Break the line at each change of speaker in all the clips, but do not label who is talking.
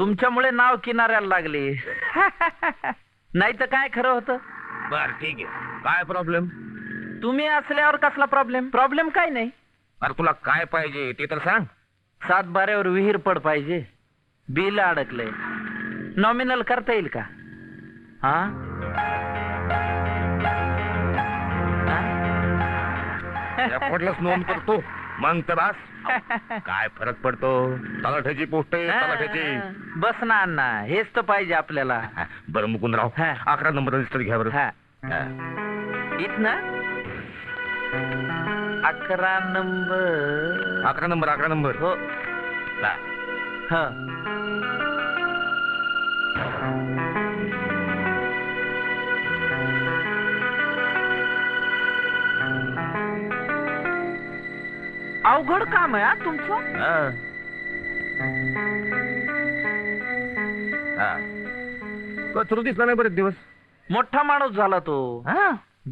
तुमच्यामुळे नाव किनाऱ्याला लागले. नाही तर काय खरं होतं?
बर ठीक आहे. काय प्रॉब्लेम
तुम्ही असल्यावर कसला प्रॉब्लेम प्रॉब्लेम काय नाही.
अरे तुला काय पाहिजे ते तर सांग.
सात बाऱ्यावर विहीर पड पाहिजे. बिल अडकलंय. नॉमिनल करता येईल का? हा?
एफर्टलेस नोंद करतो. मग तर बस. काय फरक पडतो? तलाठ्याची पोस्ट आहे तलाठ्याची.
बस ना अण्णा हेच तर पाहिजे आपल्याला.
बरं मुकुंदराव
हा.
अकरा नंबर रजिस्टर घ्या बरं.
हा.
हा.
इथनं? अकरा नंबर.
अकरा नंबर अकरा नंबर.
हो.
हा.
अवघड काम आहे हा तुमचं?
हा. हा. कचरू दिसला नाही बरेच दिवस.
मोठा माणूस झाला तो.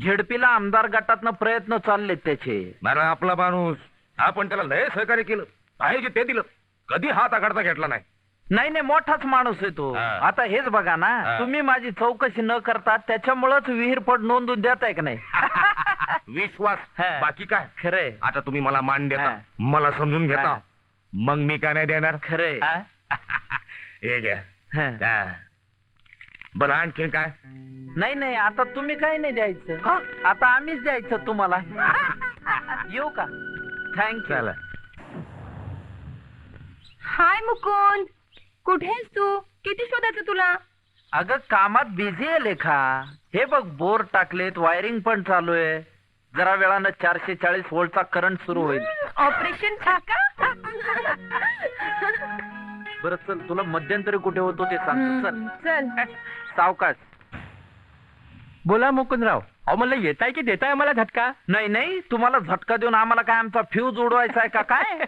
झेडपीला आमदार गटातनं प्रयत्न चाललेत त्याचे.
मला आपला माणूस. आपण त्याला लय सहकार्य केलं. पाहिजे ते दिलं. कधी हात आकडता घेतला नाही.
नाही नाही मोठाच माणूस आहे तो.
हा.
आता हेच बघा ना
हा.
तुम्ही माझी चौकशी न करता त्याच्यामुळेच विहीर पड नोंदून देत आहे का नाही?
विश्वास.
हा.
बाकी काय?
खरंय.
आता तुम्ही मला मान देता.
हा.
मला समजून घेता.
हा.
मग मी काय नाही देणार?
खरंय.
हे? घ्या.
हा.
हा. बरं आणखीन काय?
नाही नाही आता तुम्ही काही नाही द्यायचं? आता आम्हीच द्यायचं तुम्हाला. येऊ का? थँक्यू
चला.
हाय मुकुंद. कुठेस तू? किती शोधायचं तुला?
अगं कामात बिझी आहे लेखा. हे बघ बोर टाकलेत वायरिंग पण चालू आहे. जरा वेळानं चारशे चाळीस व्होल्टचा करंट सुरू होईल.
ऑपरेशन
बरं चल तुला मध्यंतरी कुठे होतो ते सांगतो चल.
चल.
सावकाश.
बोला मुकुंदराव. अहो मला येताय की देताय मला झटका?
नाही नाही तुम्हाला झटका देऊन आम्हाला काय आमचा फ्यूज उडवायचा आहे का काय?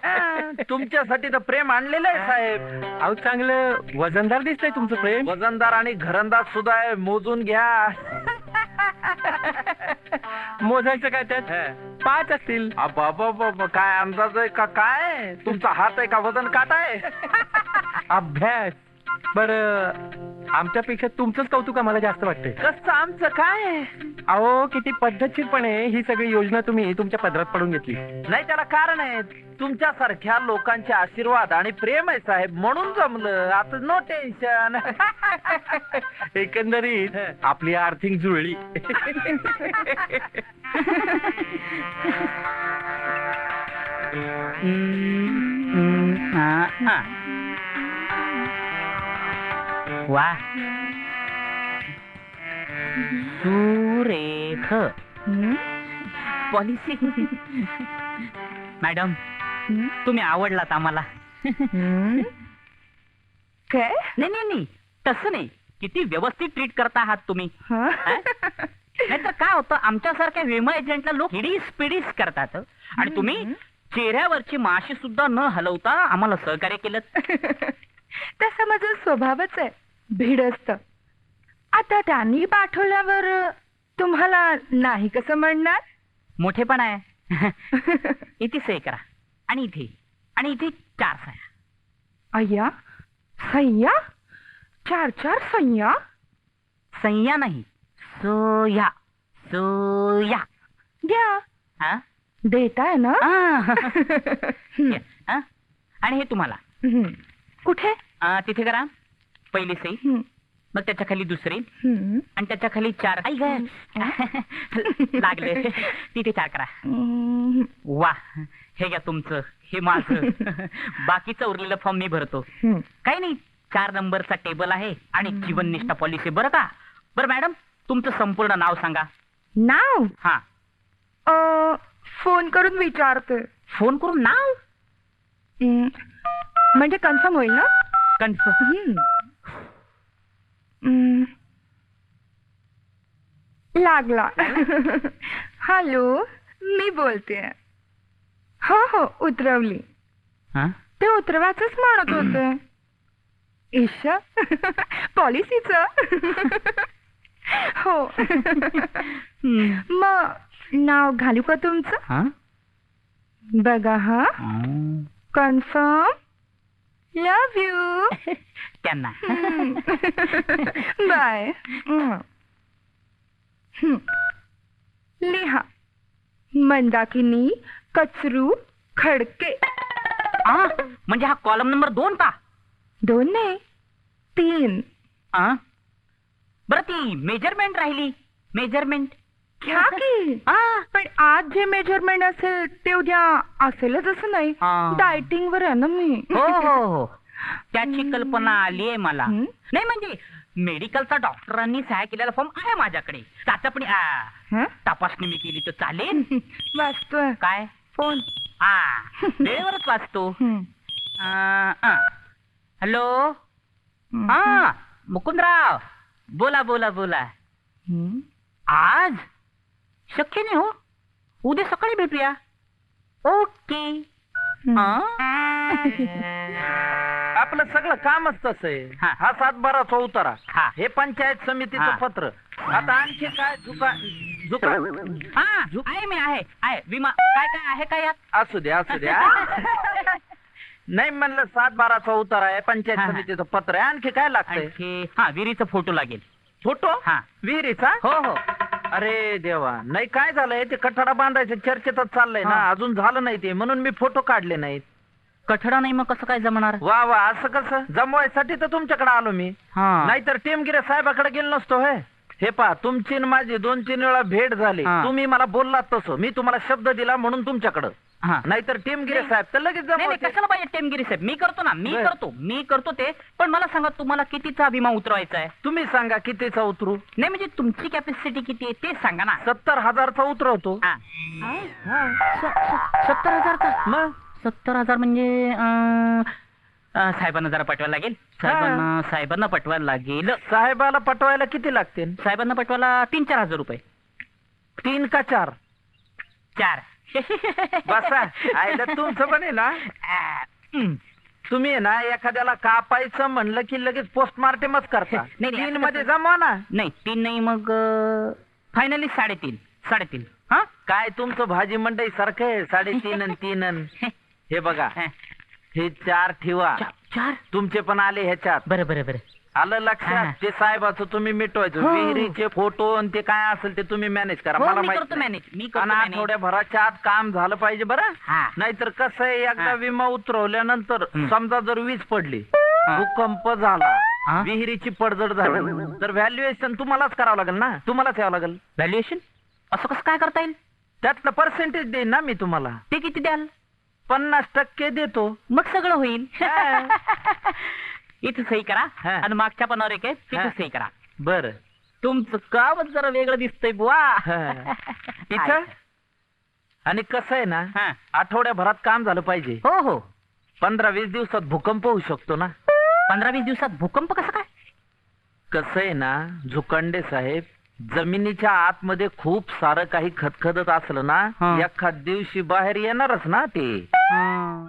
तुमच्यासाठी तर प्रेम आणलेलं आहे साहेब.
अहो चांगलं वजनदार दिसतंय तुमचं प्रेम.
वजनदार आणि घरंदाज सुद्धा आहे मोजून घ्या.
मोजायचं काय त्यात. पाच असतील.
बाबा काय अंदाज आहे का काय? तुमचा हात आहे का वजन काटा आहे?
अभ्यास. बर आमच्यापेक्षा तुमचंच कौतुक आम्हाला जास्त वाटतंय.
कसं आमचं काय?
अहो किती पद्धतशीरपणे ही सगळी योजना तुम्ही तुमच्या पदरात पडून घेतली.
नाही त्याला कारण आहे तुमच्यासारख्या लोकांचे आशीर्वाद आणि प्रेम आहे साहेब म्हणून जमलं. आता नो टेन्शन
एकंदरीत आपली आर्थिक जुळली.
वा सुरेख पॉलिसी मॅडम तुम्ही आवडलात आम्हाला.
काय?
नाही नाही नाही. तसं नाही. किती व्यवस्थित ट्रीट करता आहात तुम्ही. नाहीतर काय होतं? आमच्यासारख्या विमा एजंटला लोक हिडीस पिडीस करतात. आणि तुम्ही चेहऱ्यावरची माशी सुद्धा न हलवता आम्हाला सहकार्य केलं.
तसा माझा स्वभावच आहे. भिडस्त. आता त्यांनी पाठवल्यावर तुम्हाला नाही कसं म्हणणार?
मोठेपण आहे. इथे सही करा. आणि इथे. आणि इथे चार सह्या.
अय्या सय्या चार चार सय्या
सह्या नाही. सोया सोया
द्या.
हा?
देताय ना?
आ. हा? आणि हे तुम्हाला.
कुठे?
आ, तिथे करा. पहिली
हम्म.
मग त्याच्याखाली दुसरी. आणि त्याच्याखाली चार. आई ग! लागले. तिथे चार करा. वा हे घ्या तुमचं हे माझं. बाकीचं उरलेलं फॉर्म मी भरतो. काही नाही चार नंबरचा टेबल आहे आणि जीवननिष्ठा पॉलिसी बरं का? बरं मॅडम तुमचं संपूर्ण नाव सांगा.
नाव?
हा.
अ, फोन करून विचारते.
फोन करून नाव.
म्हणजे कन्फर्म होईल ना?
कन्फर्म
हम्म. लागला. हॅलो मी बोलते. हो हो उतरवली.
हा?
ते उतरवाच म्हणत होते. ईश पॉलिसीच. हो. मग नाव घालू का तुमचं?
हा?
बघा हा. कन्फर्म. लव यू
त्यांना
बाय लिहा मंदाकिनी कचरू खडके।
आ, म्हणजे हा कॉलम नंबर दोन का
दोन नाही तीन।
आ? बरं ती मेज़रमेंट राहिली। मेज़रमेंट?
घ्या की. पण आज जे मेजरमेंट असेल ते उद्या असेलच असं नाही.
हा.
डायटिंग वर आहे ना मी.
हो हो हो. त्याची कल्पना आली आहे मला? नाही म्हणजे मेडिकलचा डॉक्टरांनी सहाय्य केलेला फॉर्म आहे माझ्याकडे. त्याचा पण आ,
हं?
तपासणी मी केली तर चालेल.
वाचतोय.
काय?
फोन.
हा. वेळेवरच वाचतो. आ, आ. हॅलो? हा. मुकुंदराव. बोला बोला बोला? आज शक्य नाही हो. उद्या सकाळी भेटूया. ओके.
आपलं सगळं कामच तसं आहे
हा.
हा सातबाराचा उतारा
हा.
हे पंचायत समितीचं
हा.
पत्र. आता आणखी काय झुका झुका
हा आहे मी आहे आहे. विमा काय काय आहे काय यात?
असू द्या असू द्या नाही म्हणलं सात बाराचा उतारा आहे पंचायत
हा, हा.
समितीचं पत्र आहे. आणखी काय लागतंय?
आणखी हा विहिरीचा फोटो लागेल.
फोटो?
हा.
विहिरीचा?
हो हो.
अरे देवा नाही काय झालंय? ते कठडा बांधायचं चर्चेतच चाललंय ना.
हा.
अजून झालं नाही ते म्हणून मी फोटो काढले नाहीत.
कठडा नाही मग कसं काय जमणार?
वा वा असं कसं? जमवायसाठी तर तुमच्याकडे आलो मी.
हा.
नाहीतर टेमगिरे साहेबाकडे गेलो नसतो हे. हे पा तुमची न माझी दोन तीन वेळा भेट झाली.
हा.
तुम्ही मला बोललात तसं. मी तुम्हाला शब्द दिला म्हणून तुमच्याकडं.
हा.
नाहीतर टेमगिरे साहेब तर लगेच
नाही नाही,
जमवते.
कशाला पाहिजे टेमगिरी साहेब? मी करतो ना मी
बर.
करतो मी करतो ते. पण मला सांगा तुम्हाला कितीचा विमा उतरवायचा आहे?
तुम्ही सांगा कितीचा उतरू?
नाही म्हणजे तुमची कॅपॅसिटी किती आहे ते सांगा ना.
सत्तर हजारचा उतरवतो.
हा. सत्तर हजारचा?
मग?
सत्तर हजार म्हणजे अं, अं, साहेबांना जरा पटवायला लागेल. साहेबांना साहेबांना पटवायला लागेल.
साहेबाला पटवायला किती लागतील?
साहेबांना पटवायला तीन चार हजार रुपये.
तीन का चार?
चार.
बसा. आयला तुमचं पण आहे ना?
हं.
तुम्ही आहे ना एखाद्याला कापायचं म्हणलं की लगेच पोस्टमार्टमच करता.
नाही, नाही,
तीन मध्ये
कसं?
जमवा ना.
नाही तीन नाही मग फायनली साडेतीन. साडेतीन. हा?
काय तुमचं भाजी मंडई सारखं आहे? साडेतीन आणि तीन अन. हे बघा. हे. चार ठेवा.
चार चार?
तुमचे पण आले ह्याच्यात.
बरं बरं बरं.
आलं
हा.
लक्षात ते साहेबाचं तुम्ही मिटवायचं
हो.
विहिरीचे फोटो आणि ते काय असेल ते तुम्ही मॅनेज करा
हो,
मला
मी
माहीत
करतो
नाही.
मॅनेज मी करतो
आणि आठवड्याभराच्या आत काम झालं पाहिजे बरं
हा
नाहीतर कसं आहे एकदा
हा.
विमा उतरवल्यानंतर. समजा जर वीज पडली
हा.
भूकंप झाला. विहिरीची पडझड झाली तर व्हॅल्युएशन तुम्हालाच करावं लागेल ना तुम्हालाच यावं लागेल
व्हॅल्युएशन असं कसं काय करता येईल
त्यातलं पर्सेंटेज देईन ना मी तुम्हाला
ते किती द्याल
पन्नास टक्के देतो
मग सगळं होईल
हा.
इथं सही करा
हा.
आणि मागच्या पानावर एक आहे तिथं
हा.
सही करा.
बर.
तुमचं कामच जरा वेगळं दिसतंय बुवा.
इथं? आणि कसं आहे ना
हा.
आठवड्याभरात काम झालं पाहिजे.
हो हो.
पंधरा वीस दिवसात भूकंप होऊ शकतो ना.
पंधरा वीस दिवसात भूकंप कसं काय?
कसं आहे ना झुकंडे साहेब जमिनीच्या आतमध्ये खूप सारं काही खतखदत असलं ना
हा.
एखाद दिवशी बाहेर येणारच ना ते.
हा.